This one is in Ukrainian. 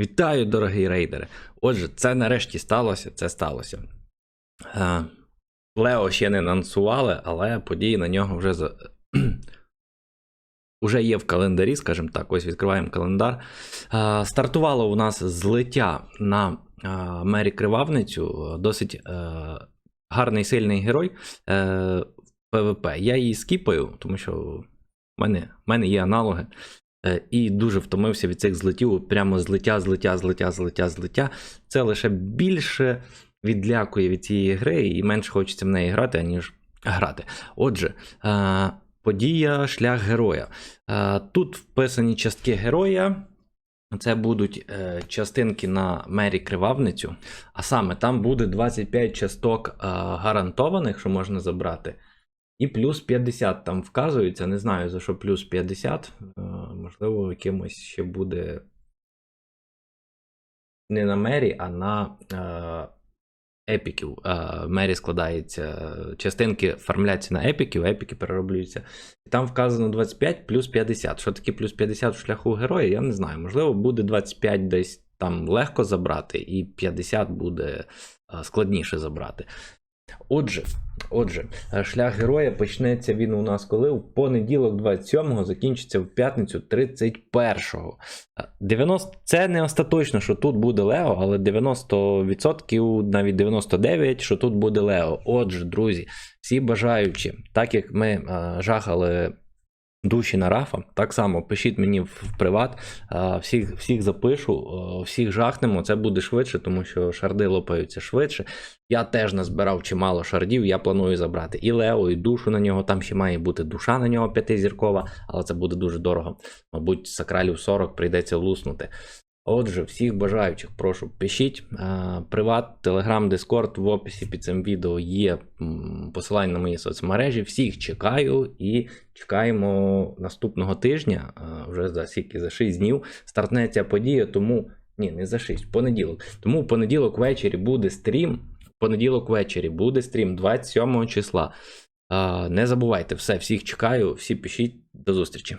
Вітаю, дорогі рейдери! Отже, це нарешті сталося, це сталося. Е, Лео ще не анонсували, але події на нього вже за... Уже є в календарі, скажімо так, ось відкриваємо календар. Е, Стартувало у нас злиття на е, мері Кривавницю. Досить гарний сильний герой в ПВП. Я її скіпаю, тому що в мене, в мене є аналоги. Е, І дуже втомився від цих злетів. Прямо злиття, злиття, злиття, злиття, злиття. Це лише більше відлякує від цієї гри, і менше хочеться в неї грати, аніж грати. Отже, е, подія шлях героя. Е, Тут вписані частки героя. Це будуть частинки на мері Кривавницю. А саме там буде 25 часток гарантованих, що можна забрати. І плюс 50 там вказується. Не знаю за що плюс 50. Можливо, якимось ще буде не на мері, а на е, епіків. Е, мері складається, частинки формляться на епіків, епіки перероблюються. І там вказано 25 плюс 50. Що таке плюс 50 в шляху героя, я не знаю. Можливо, буде 25 десь там легко забрати, і 50 буде е, складніше забрати. Отже, отже, шлях героя почнеться він у нас коли? В понеділок 27-го, закінчиться в п'ятницю 31-го. Е, 90... Це не остаточно, що тут буде Лео, але 90%, навіть 99%, що тут буде Лео. Отже, друзі, всі бажаючі, так як ми е, жахали душі на Рафа, так само пишіть мені в приват, е, всіх, всіх запишу, е, всіх жахнемо. Це буде швидше, тому що шарди лопаються швидше. Я теж назбирав чимало шардів, я планую забрати і Лео, і душу на нього. Там ще має бути душа на нього п'ятизіркова, але це буде дуже дорого. Мабуть, сакралів 40 прийдеться луснути. Отже, всіх бажаючих, прошу, пишіть. Е, Приват, Телеграм, Дискорд в описі під цим відео є посилання на мої соцмережі. Всіх чекаю і чекаємо наступного тижня, е, вже за скільки за 6 днів. Стартне ця подія, тому ні, не за 6, в понеділок. Тому в понеділок ввечері буде стрім. В понеділок ввечері буде стрім 27 числа. Е, Не забувайте все, всіх чекаю, всі пишіть. До зустрічі.